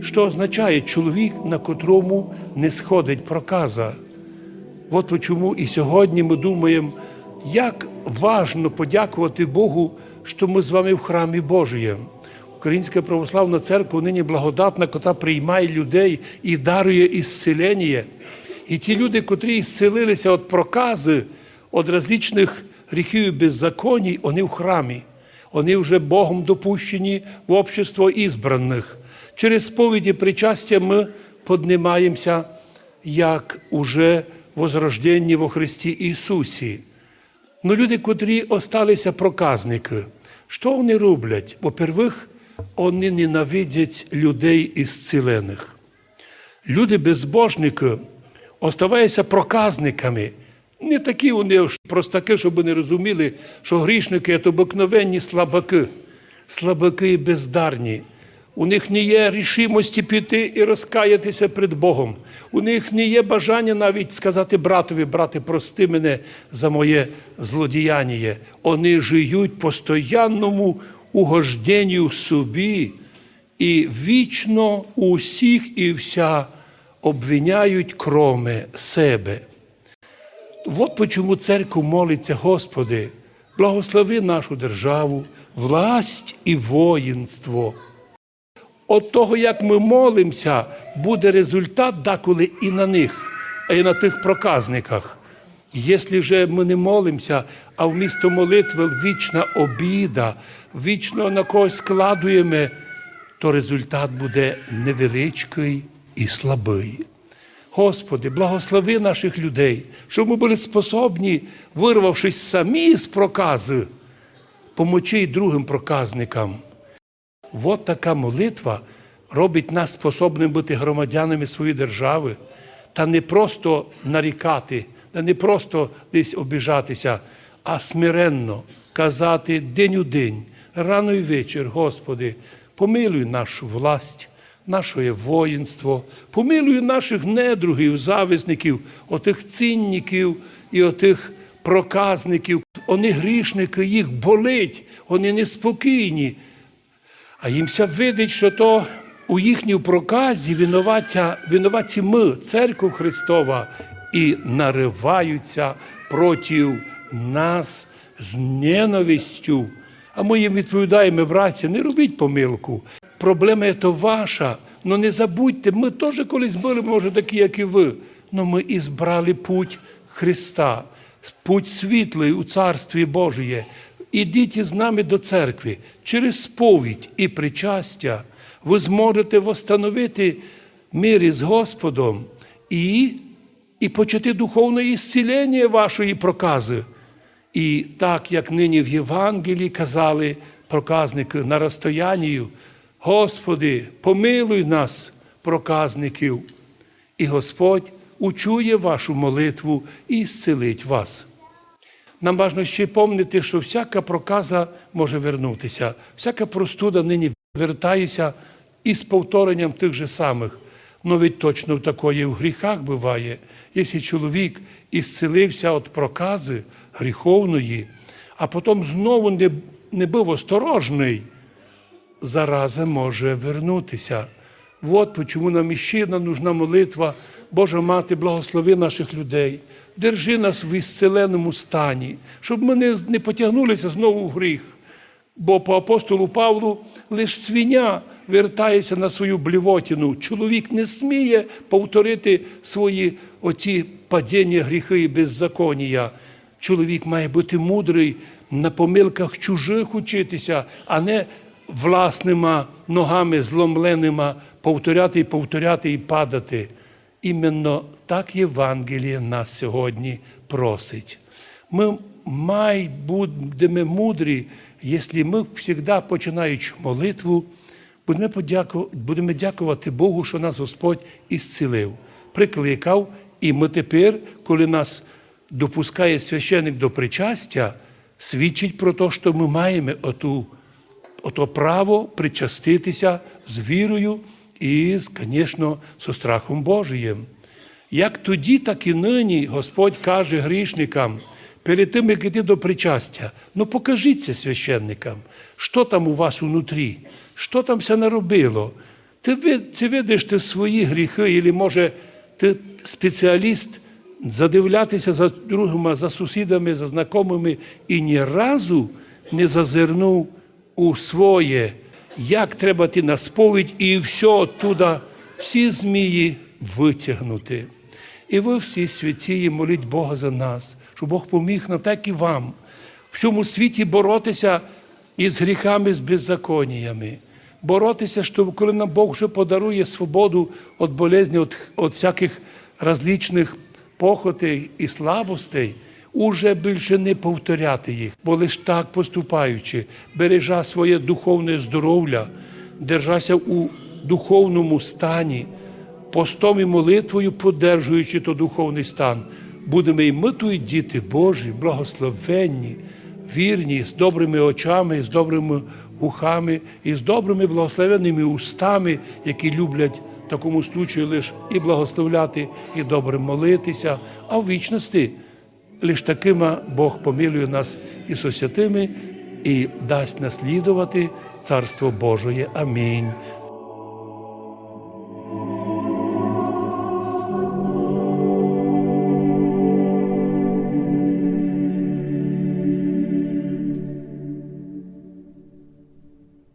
Що означає чоловік, на котрому не сходить проказа? От чому і сьогодні ми думаємо, як важно подякувати Богу, що ми з вами в храмі Божієм. Українська православна церква нині благодатна, кота приймає людей і дарує ісцелення. І ті люди, котрі ісцелилися від прокази, від различних гріхів і беззаконій, вони в храмі. Вони вже Богом допущені в общество ізбраних. Через сповіді причастя ми піднімаємося, як уже возрожденні во Христі Ісусі. Ну, люди, котрі осталися проказники, що вони роблять? Во-первых, вони ненавидять людей ісцелених. Люди безбожники оставаються проказниками. Не такі вони простаки, щоб вони розуміли, що грішники це обикновенні слабаки, слабаки і бездарні. У них не є рішимості піти і розкаятися перед Богом. У них не є бажання навіть сказати братові, брате, прости мене за моє злодіяння. Вони живуть постоянному угожденню собі і вічно усіх і вся обвиняють кроме себе. От почому церква молиться, Господи, благослови нашу державу, власть і воїнство. От того, як ми молимося, буде результат деколи і на них, й на тих проказниках. Якщо вже ми не молимося, а вмісто молитви вічна обіда, вічно на когось складуємо, то результат буде невеличкий і слабий. Господи, благослови наших людей, щоб ми були способні, вирвавшись самі з прокази, помочи й другим проказникам. От така молитва робить нас способним бути громадянами своєї держави та не просто нарікати, та не просто десь обіжатися, а смиренно казати день у день, рано і вечір, Господи, помилуй нашу власть, наше воїнство, помилуй наших недругів, зависників, отих цінників і отих проказників. Вони грішники, їх болить, вони неспокійні. А їмся видить, що то у їхній проказі винуваті ми, церква Христова, і нариваються проти нас з ненавистю. А ми їм відповідаємо, братці, не робіть помилку. Проблема це ваша. Ну не забудьте, ми теж колись були, може, такі, як і ви. але ми і збрали путь Христа, путь світлий у Царстві Божє. Ідіть із нами до церкви через сповідь і причастя. Ви зможете восстановити мир із Господом і, і почати духовне ісцілення вашої прокази. І так, як нині в Євангелії казали проказники на розстоянні, Господи, помилуй нас, проказників, і Господь учує вашу молитву і зцілить вас. Нам важливо ще пам'ятати, що всяка проказа може вернутися, всяка простуда нині вертається із повторенням тих же самих. Від точно такої в гріхах буває, якщо чоловік ісцелився від прокази гріховної, а потім знову не, не був осторожний, зараза може вернутися. От чому нам іще нужна молитва, Божа Мати, благослови наших людей, держи нас в ісцеленому стані, щоб ми не, потягнулися знову в гріх. Бо по апостолу Павлу лише свиня вертається на свою блівотіну. Чоловік не сміє повторити свої оці падіння, гріхи і беззаконія. Чоловік має бути мудрий, на помилках чужих учитися, а не власними ногами зломленими повторяти і повторяти і падати. Іменно так Євангеліє нас сьогодні просить. Ми май будемо мудрі, якщо ми завжди, починаючи молитву, будемо, дякувати Богу, що нас Господь ісцілив, прикликав, і ми тепер, коли нас допускає священик до причастя, свідчить про те, що ми маємо оту, ото право причаститися з вірою і, звісно, з страхом Божиєм. Як тоді, так і нині Господь каже грішникам, перед тим, як йти до причастя, ну покажіться священникам, що там у вас унутрі, що там все наробило. Ти, це видиш ти свої гріхи, або може ти спеціаліст задивлятися за другими, за сусідами, за знайомими і ні разу не зазирнув у своє, як треба ти на сповідь і все оттуда, всі змії витягнути. І ви всі святі, моліть Бога за нас, щоб Бог поміг нам, так і вам, в цьому світі боротися із гріхами, з беззаконіями. Боротися, щоб коли нам Бог вже подарує свободу від болезні, від, від всяких различних похотей і слабостей, уже більше не повторяти їх, бо лиш так поступаючи, бережа своє духовне здоров'я, держася у духовному стані, постом і молитвою, подержуючи то духовний стан, будемо і ми тут діти Божі, благословенні, вірні, з добрими очами, з добрими вухами і з добрими благословенними устами, які люблять такому случаю лише і благословляти, і добре молитися, а в вічності лиш такими Бог помилує нас і святими, і дасть наслідувати Царство Божоє. Амінь.